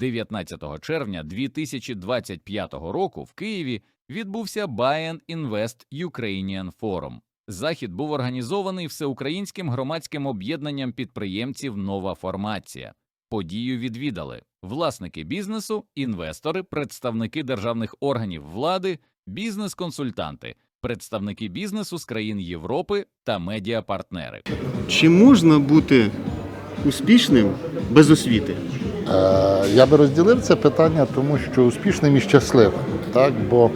19 червня 2025 року в Києві відбувся and Invest Ukrainian Forum. Захід був організований всеукраїнським громадським об'єднанням підприємців Нова формація. Подію відвідали власники бізнесу, інвестори, представники державних органів влади, бізнес-консультанти, представники бізнесу з країн Європи та медіапартнери. Чи можна бути успішним без освіти? Е, Я би розділив це питання, тому що успішним і щасливим. Так? Бо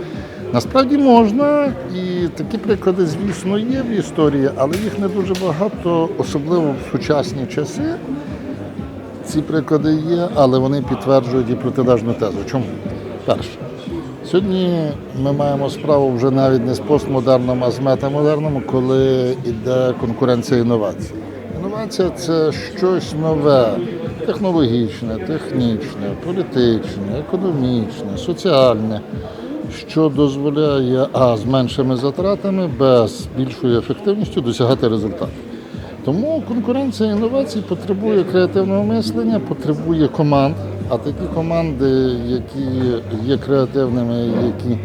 насправді можна, і такі приклади, звісно, є в історії, але їх не дуже багато, особливо в сучасні часи. Ці приклади є, але вони підтверджують і протилежну тезу. Чому? Перше. Сьогодні ми маємо справу вже навіть не з постмодерном, а з метамодерном, коли йде конкуренція інновацій. Інновація це щось нове, технологічне, технічне, політичне, економічне, соціальне, що дозволяє а з меншими затратами, без більшою ефективністю досягати результату. Тому конкуренція інновацій потребує креативного мислення, потребує команд. А такі команди, які є креативними, які,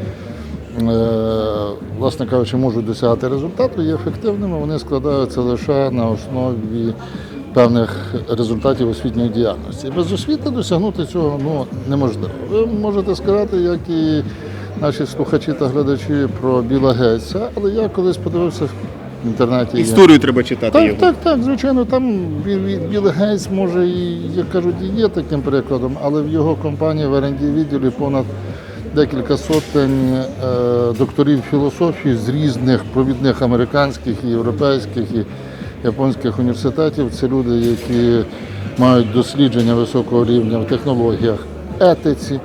власне кажучи, можуть досягати результату, є ефективними, вони складаються лише на основі певних результатів освітньої діяльності. І без освіти досягнути цього ну, неможливо. Ви можете сказати, як і наші слухачі та глядачі про Біла Гейтса, але я колись подивився в інтернеті. є- Історію треба читати так, його. так, так, звичайно, там Бі- Бі- Гейтс може і, як кажуть, і є таким прикладом, але в його компанії в R&D відділі понад декілька сотень е, докторів філософії з різних провідних американських, і європейських і японських університетів. Це люди, які мають дослідження високого рівня в технологіях, етиці.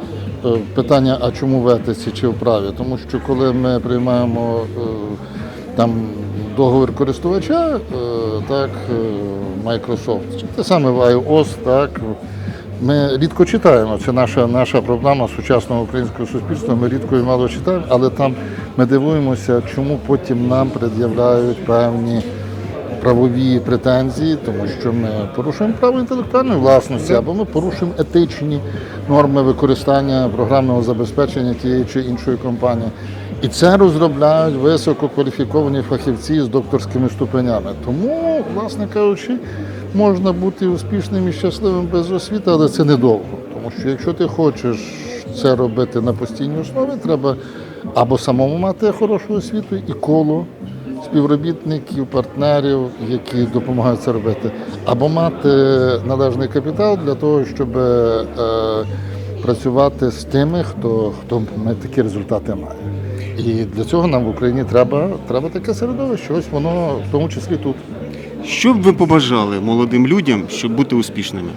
Е, Питання, а чому в етиці чи в праві? Тому що коли ми приймаємо е, там договір користувача, так, Microsoft, чи те саме в iOS, так, ми рідко читаємо. Це наша, наша проблема сучасного українського суспільства. Ми рідко і мало читаємо, але там ми дивуємося, чому потім нам пред'являють певні правові претензії, тому що ми порушуємо право інтелектуальної власності, або ми порушуємо етичні норми використання програмного забезпечення тієї чи іншої компанії. І це розробляють висококваліфіковані фахівці з докторськими ступенями. Тому, власне кажучи, можна бути успішним і щасливим без освіти, але це недовго. Тому що якщо ти хочеш це робити на постійній основі, треба або самому мати хорошу освіту і коло співробітників, партнерів, які допомагають це робити, або мати належний капітал для того, щоб е, працювати з тими, хто, хто такі результати має. І для цього нам в Україні треба, треба таке середовище. Ось воно в тому числі тут. Що б ви побажали молодим людям, щоб бути успішними?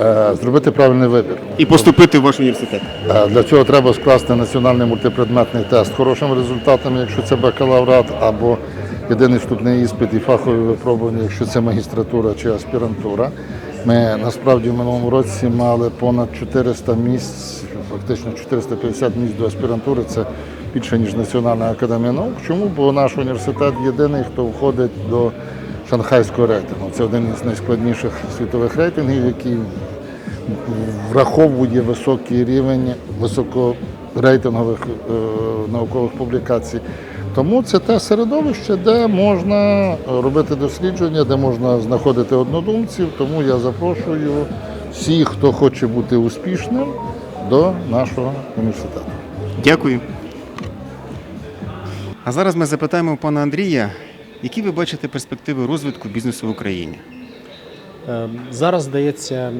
Е, Зробити правильний вибір. І поступити в ваш університет? Е, Для цього треба скласти національний мультипредметний тест з хорошим результатом, якщо це бакалаврат, або єдиний вступний іспит і фахові випробування, якщо це магістратура чи аспірантура. Ми насправді в минулому році мали понад 400 місць, фактично 450 місць до аспірантури. Це більше ніж Національна академія наук. Чому? Бо наш університет єдиний, хто входить до шанхайського рейтингу. Це один із найскладніших світових рейтингів, який враховує високий рівень високорейтингових е, наукових публікацій. Тому це те середовище, де можна робити дослідження, де можна знаходити однодумців. Тому я запрошую всіх, хто хоче бути успішним, до нашого університету. Дякую. А зараз ми запитаємо пана Андрія, які ви бачите перспективи розвитку бізнесу в Україні? Е, Зараз здається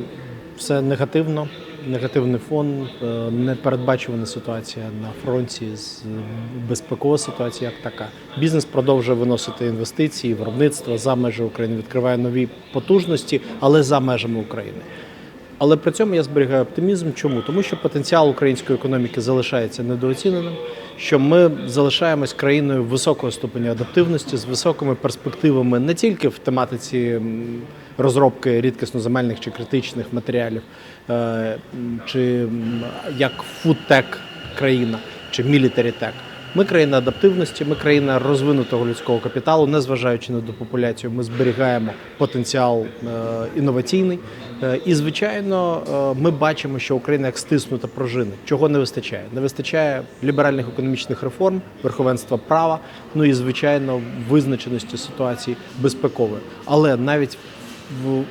все негативно, негативний фон, е, непередбачувана ситуація на фронті, з- безпекова ситуація як така. Бізнес продовжує виносити інвестиції, виробництво за межі України, відкриває нові потужності, але за межами України. Але при цьому я зберігаю оптимізм. Чому? Тому що потенціал української економіки залишається недооціненим, що ми залишаємось країною високого ступеня адаптивності з високими перспективами не тільки в тематиці розробки рідкісноземельних чи критичних матеріалів, е, чи як фудтек країна, чи мілітарітек. Ми країна адаптивності, ми країна розвинутого людського капіталу, незважаючи на депопуляцію, ми зберігаємо потенціал е, інноваційний. Е, І, звичайно, е, ми бачимо, що Україна як стиснута пружина. Чого не вистачає? Не вистачає ліберальних економічних реформ, верховенства права, ну і звичайно визначеності ситуації безпекової. Але навіть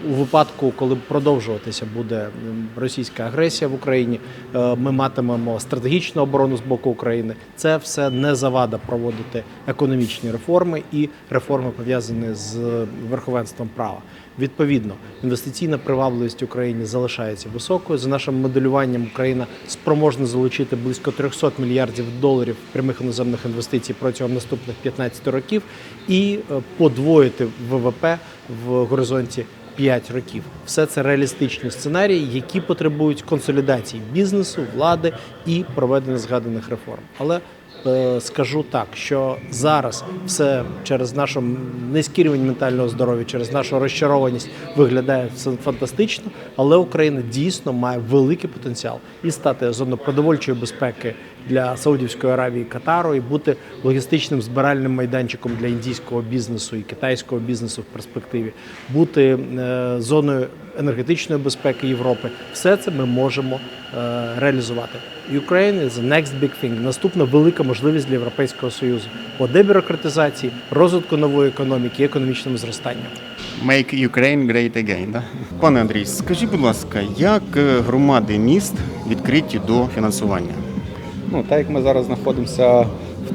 у випадку, коли продовжуватися буде російська агресія в Україні, е, ми матимемо стратегічну оборону з боку України. Це все не завада проводити економічні реформи і реформи пов'язані з верховенством права. Відповідно, інвестиційна привабливість України залишається високою. За нашим моделюванням, Україна спроможна залучити близько 300 мільярдів доларів прямих іноземних інвестицій протягом наступних 15 років і е, подвоїти ВВП в горизонті 5 років. Все це реалістичні сценарії, які потребують консолідації бізнесу, влади і проведення згаданих реформ. Але скажу так, що зараз все через нашу низький рівень ментального здоров'я, через нашу розчарованість виглядає все фантастично, але Україна дійсно має великий потенціал і стати зоною продовольчої безпеки для Саудівської Аравії і Катару, і бути логістичним збиральним майданчиком для індійського бізнесу і китайського бізнесу в перспективі, бути е, зоною енергетичної безпеки Європи. Все це ми можемо е, реалізувати. Ukraine is the next big thing. Наступна велика можливість для Європейського Союзу по дебюрократизації, розвитку нової економіки і економічному зростанню. Make Ukraine great again. Да? Пане Андрій, скажіть, будь ласка, як е, громади міст відкриті до фінансування? Ну, так як ми зараз знаходимося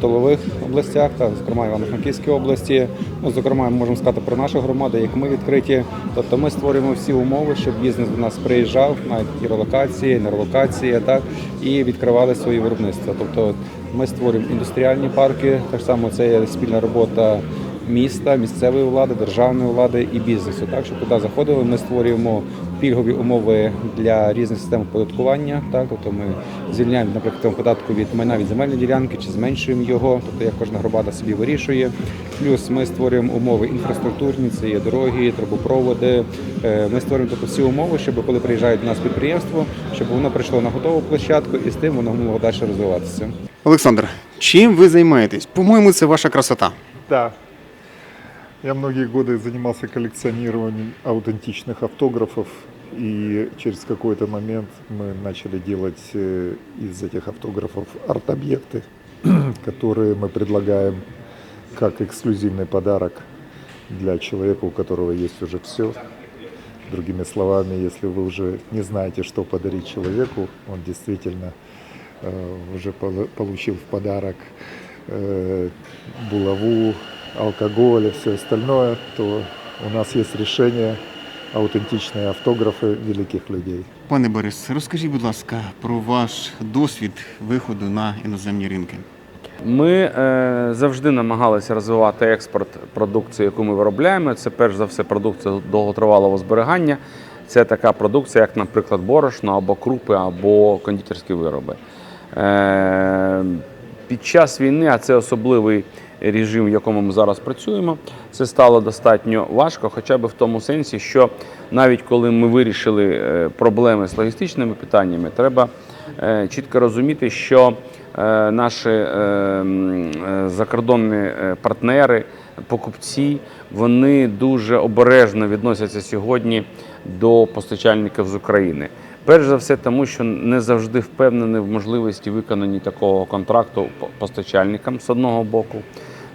тилових областях, та зокрема Івано-Франківській області, ну, зокрема, ми можемо сказати про нашу громаду, як ми відкриті. Тобто ми створюємо всі умови, щоб бізнес до нас приїжджав, навіть і релокації, нерелокації, так, і відкривали свої виробництва. Тобто ми створюємо індустріальні парки, так само це є спільна робота міста, місцевої влади, державної влади і бізнесу. Так, щоб туди заходили, ми створюємо пільгові умови для різних систем оподаткування. Так, тобто ми звільняємо, наприклад, податку від майна від земельної ділянки чи зменшуємо його, тобто як кожна громада собі вирішує. Плюс ми створюємо умови інфраструктурні, це є дороги, трубопроводи. Е, Ми створюємо тобто всі умови, щоб коли приїжджає до нас підприємство, щоб воно прийшло на готову площадку і з тим воно могло далі розвиватися. Олександр, чим ви займаєтесь? По-моєму, це ваша красота. Да. Я многие годы занимался коллекционированием аутентичных автографов, и через какой-то момент мы начали делать э, из этих автографов арт-объекты, которые мы предлагаем как эксклюзивный подарок для человека, у которого есть уже все. Другими словами, если вы уже не знаете, что подарить человеку, он действительно э, уже полу- получил в подарок э, булаву, алкоголь и все остальное, то у нас есть решение аутентичные автографы великих людей. Пане Борис, розкажіть, будь ласка, про ваш досвід виходу на іноземні ринки. Ми е, завжди намагалися розвивати експорт продукції, яку ми виробляємо. Це перш за все продукція довготривалого зберігання. Це така продукція, як, наприклад, борошно або крупи, або кондитерські вироби. Е, під час війни, а це особливий режим, в якому ми зараз працюємо, це стало достатньо важко, хоча б в тому сенсі, що навіть коли ми вирішили е, проблеми з логістичними питаннями, треба е, чітко розуміти, що е, наші закордонні партнери, покупці, вони дуже обережно відносяться сьогодні до постачальників з України. Перш за все, тому що не завжди впевнені в можливості виконання такого контракту постачальникам з одного боку.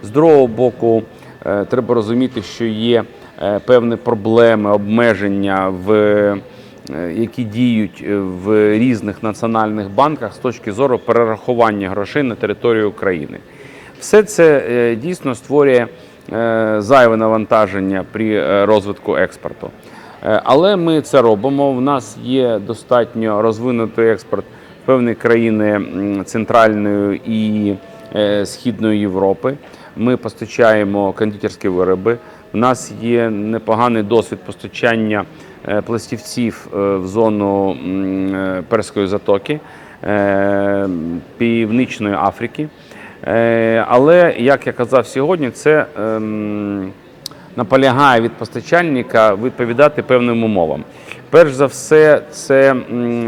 З другого боку, е, треба розуміти, що є е, певні проблеми, обмеження, в, е, які діють в різних національних банках з точки зору перерахування грошей на територію України. Все це дійсно створює зайве навантаження при розвитку експорту. Але ми це робимо. У нас є достатньо розвинутий експорт в певні країни Центральної і Східної Європи. Ми постачаємо кондитерські вироби. У нас є непоганий досвід постачання е, пластівців е, в зону е, Перської затоки, Північної Африки. Але, як я казав сьогодні, це ем, наполягає від постачальника відповідати певним умовам. Перш за все, це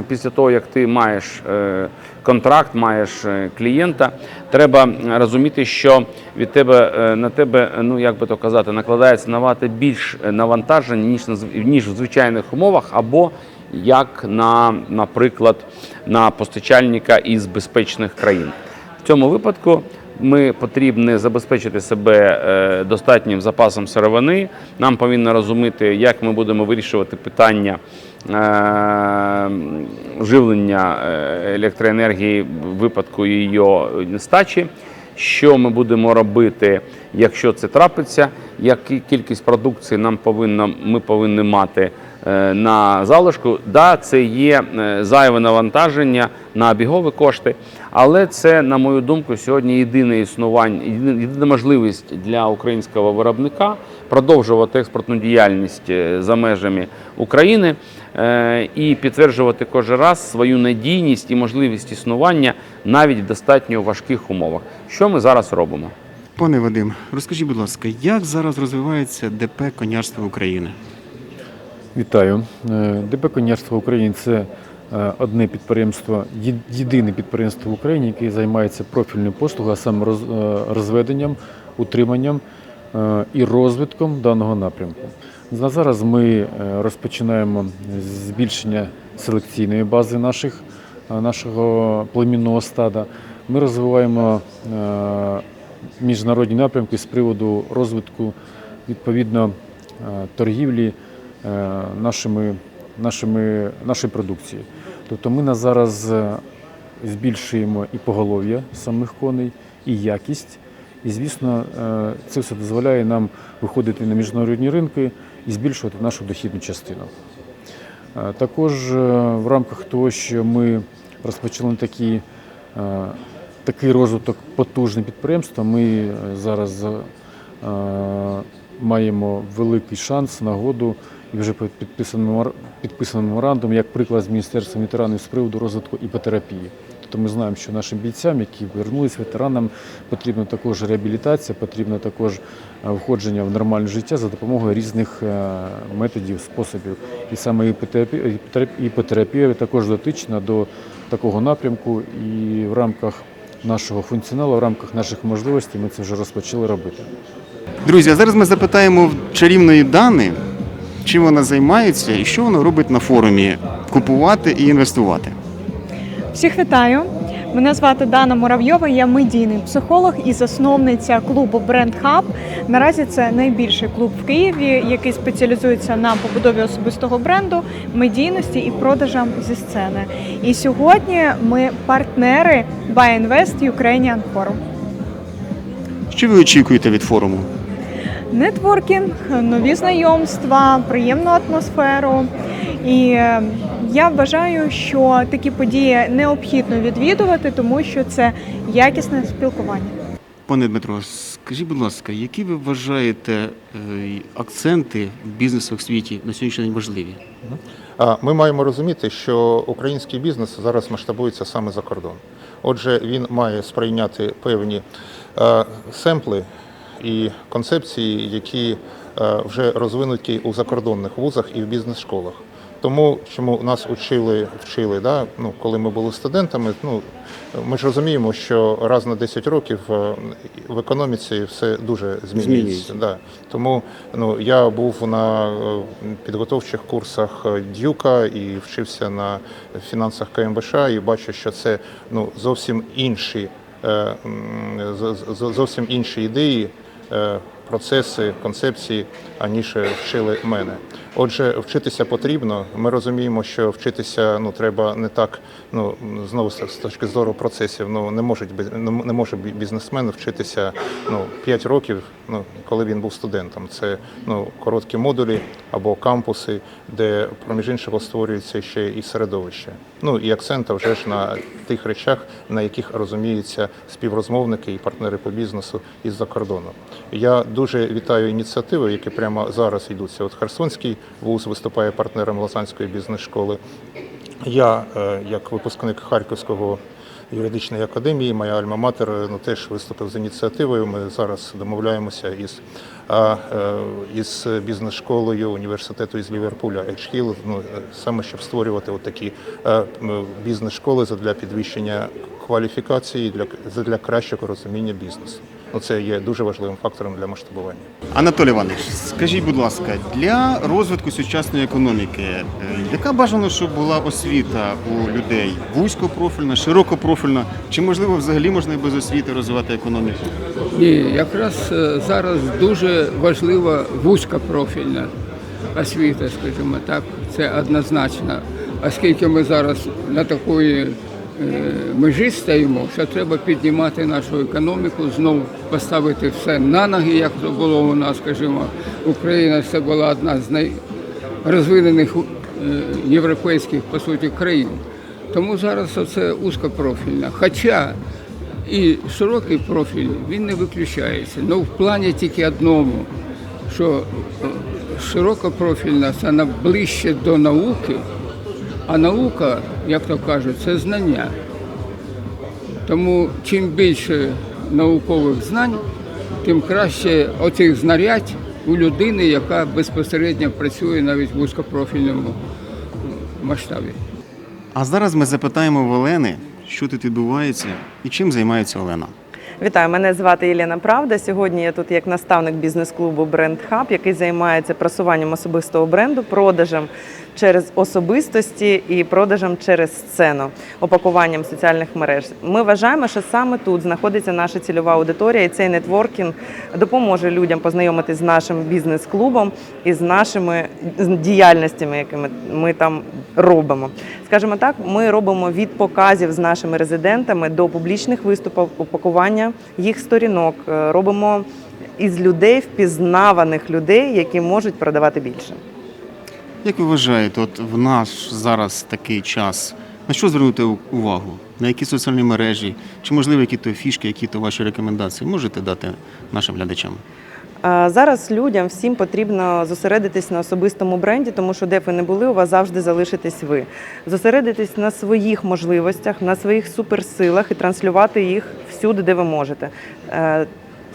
після того, як ти маєш е, контракт, маєш е, клієнта, треба розуміти, що від тебе е, на тебе, ну як би то казати, накладається навати більш навантаження, ніж ніж в звичайних умовах, або як на, наприклад, на постачальника із безпечних країн. В цьому випадку ми потрібні забезпечити себе е, достатнім запасом сировини. Нам повинно розуміти, як ми будемо вирішувати питання е, живлення е, електроенергії в випадку її нестачі. Що ми будемо робити, якщо це трапиться? Яку кількість продукції нам повинно, ми повинні мати на залишку? Да, це є е, зайве навантаження на обігові кошти, але це, на мою думку, сьогодні єдине існування, єдина можливість для українського виробника продовжувати експортну діяльність е, за межами України е, і підтверджувати кожен раз свою надійність і можливість існування навіть в достатньо важких умовах. Що ми зараз робимо? Пане Вадим, розкажіть, будь ласка, як зараз розвивається ДП Конярство України? Вітаю. Е, ДП Конярство України це е, одне підприємство, єдине підприємство в Україні, яке займається профільною послугою, а саме е, розведенням, утриманням і розвитком даного напрямку. На зараз ми розпочинаємо збільшення селекційної бази наших, нашого племінного стада. Ми розвиваємо міжнародні напрямки з приводу розвитку відповідно торгівлі нашими, нашими, нашої продукції. Тобто ми на зараз е, збільшуємо і поголов'я самих коней, і якість. І, звісно, е, це все дозволяє нам виходити на міжнародні ринки і збільшувати нашу дохідну частину. Е, Також е, в рамках того, що ми розпочали такі, е, такий розвиток потужне підприємства, ми е, зараз е, маємо великий шанс, нагоду і вже підписано меморандум, як приклад з Міністерством ветеранів з приводу розвитку іпотерапії. Тобто ми знаємо, що нашим бійцям, які повернулись ветеранам, потрібна також реабілітація, потрібно також е, входження в нормальне життя за допомогою різних е, методів, способів. І саме іпотерапія також дотична до такого напрямку, і в рамках нашого функціоналу, в рамках наших можливостей ми це вже розпочали робити. Друзі, а зараз ми запитаємо в чарівної Дани, чим вона займається і що вона робить на форумі купувати і інвестувати. Всіх вітаю. Мене звати Дана Муравйова, я медійний психолог і засновниця клубу Бренд Хаб. Наразі це найбільший клуб в Києві, який спеціалізується на побудові особистого бренду, медійності і продажам зі сцени. І сьогодні ми партнери Buy Invest Ukrainian Forum. Що ви очікуєте від форуму? Нетворкінг, нові знайомства, приємну атмосферу. І е, я вважаю, що такі події необхідно відвідувати, тому що це якісне спілкування. Пане Дмитро, скажіть, будь ласка, які ви вважаєте е, акценти в бізнесу в світі на сьогоднішній день важливі? Ми маємо розуміти, що український бізнес зараз масштабується саме за кордон. Отже, він має сприйняти певні е, семпли і концепції, які е, вже розвинуті у закордонних вузах і в бізнес-школах. Тому чому нас учили, вчили, да, ну, коли ми були студентами, ну, ми ж розуміємо, що раз на 10 років е, в економіці все дуже змінюється. Змінюється. Да. Тому ну, я був на е, підготовчих курсах Дюка і вчився на фінансах КМБШ і бачу, що це ну, зовсім інші, зовсім інші ідеї, процеси, концепції, аніж вчили мене. Отже, вчитися потрібно. Ми розуміємо, що вчитися ну треба не так. Ну знову з точки зору процесів. Ну не можуть не може бізнесмен вчитися ну 5 років. Ну коли він був студентом. Це ну короткі модулі або кампуси, де проміж іншого створюється ще і середовище. Ну і акцента вже ж на тих речах, на яких розуміються співрозмовники і партнери по бізнесу із-за кордону. Я дуже вітаю ініціативи, які прямо зараз йдуться. От Херсонський вуз виступає партнером Лозанської бізнес-школи. Я, е, як випускник Харківського юридичної академії. Моя альма-матер ну, теж виступив з ініціативою. Ми зараз домовляємося із, е, із бізнес-школою університету із Ліверпуля Едж-Хілл, ну, е, саме щоб створювати такі е, бізнес-школи для підвищення кваліфікації, для, для кращого розуміння бізнесу. Це є дуже важливим фактором для масштабування. Анатолій Іванович, скажіть, будь ласка, для розвитку сучасної економіки, е, яка бажано, щоб була освіта у людей? Вузькопрофільна, широкопрофільна? Чи можливо взагалі можна і без освіти розвивати економіку? Ні, якраз е, зараз дуже важлива вузька профільна освіта, скажімо так, це однозначно. Оскільки ми зараз на такої межі стоїмо, що треба піднімати нашу економіку, знову поставити все на ноги, як це було у нас, скажімо, Україна це була одна з найрозвинених е, європейських по суті країн. Тому зараз це узкопрофільна. Хоча і широкий профіль він не виключається. Ну в плані тільки одному, що е, широкопрофільна це ближче до науки, а наука, як то кажуть, це знання. Тому чим більше наукових знань, тим краще оцих знарядь у людини, яка безпосередньо працює навіть в вузькопрофільному масштабі. А зараз ми запитаємо в Олени, що тут відбувається і чим займається Олена. Вітаю, мене звати Єлена Правда. Сьогодні я тут як наставник бізнес-клубу Бренд Хаб, який займається просуванням особистого бренду, продажем через особистості і продажем через сцену, опакуванням соціальних мереж. Ми вважаємо, що саме тут знаходиться наша цільова аудиторія, і цей нетворкінг допоможе людям познайомитись з нашим бізнес-клубом і з нашими діяльностями, якими ми там робимо. Скажімо так, ми робимо від показів з нашими резидентами до публічних виступів, упакування їх сторінок. Е, Робимо із людей впізнаваних людей, які можуть продавати більше. Як ви вважаєте, от в наш зараз такий час, на що звернути увагу? На які соціальні мережі? Чи можливо які то фішки, які то ваші рекомендації можете дати нашим глядачам? Зараз людям всім потрібно зосередитись на особистому бренді, тому що де б ви не були, у вас завжди залишитесь ви. Зосередитись на своїх можливостях, на своїх суперсилах і транслювати їх всюди, де ви можете.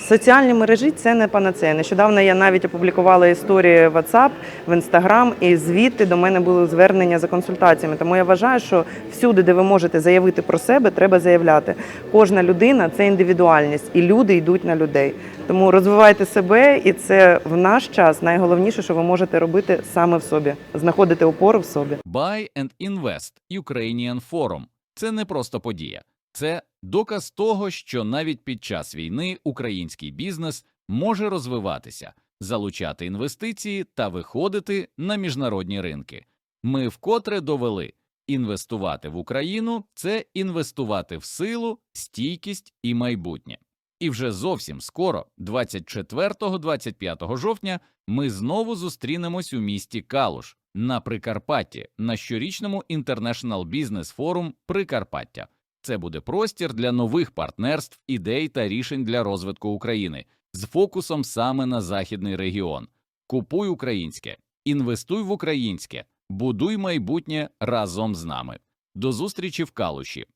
Соціальні мережі це не панацея. Нещодавно я навіть опублікувала історії в WhatsApp, в Instagram, і звідти до мене були звернення за консультаціями. Тому я вважаю, що всюди, де ви можете заявити про себе, треба заявляти. Кожна людина це індивідуальність, і люди йдуть на людей. Тому розвивайте себе, і це в наш час найголовніше, що ви можете робити саме в собі, знаходити опору в собі. Buy and Invest Ukrainian Forum – це не просто подія, це доказ того, що навіть під час війни український бізнес може розвиватися, залучати інвестиції та виходити на міжнародні ринки. Ми вкотре довели інвестувати в Україну це інвестувати в силу, стійкість і майбутнє. І вже зовсім скоро, 24-25 жовтня, ми знову зустрінемось у місті Калуш на Прикарпатті на щорічному International Business Forum Прикарпаття. Це буде простір для нових партнерств, ідей та рішень для розвитку України з фокусом саме на західний регіон. Купуй українське, інвестуй в українське, будуй майбутнє разом з нами. До зустрічі в Калуші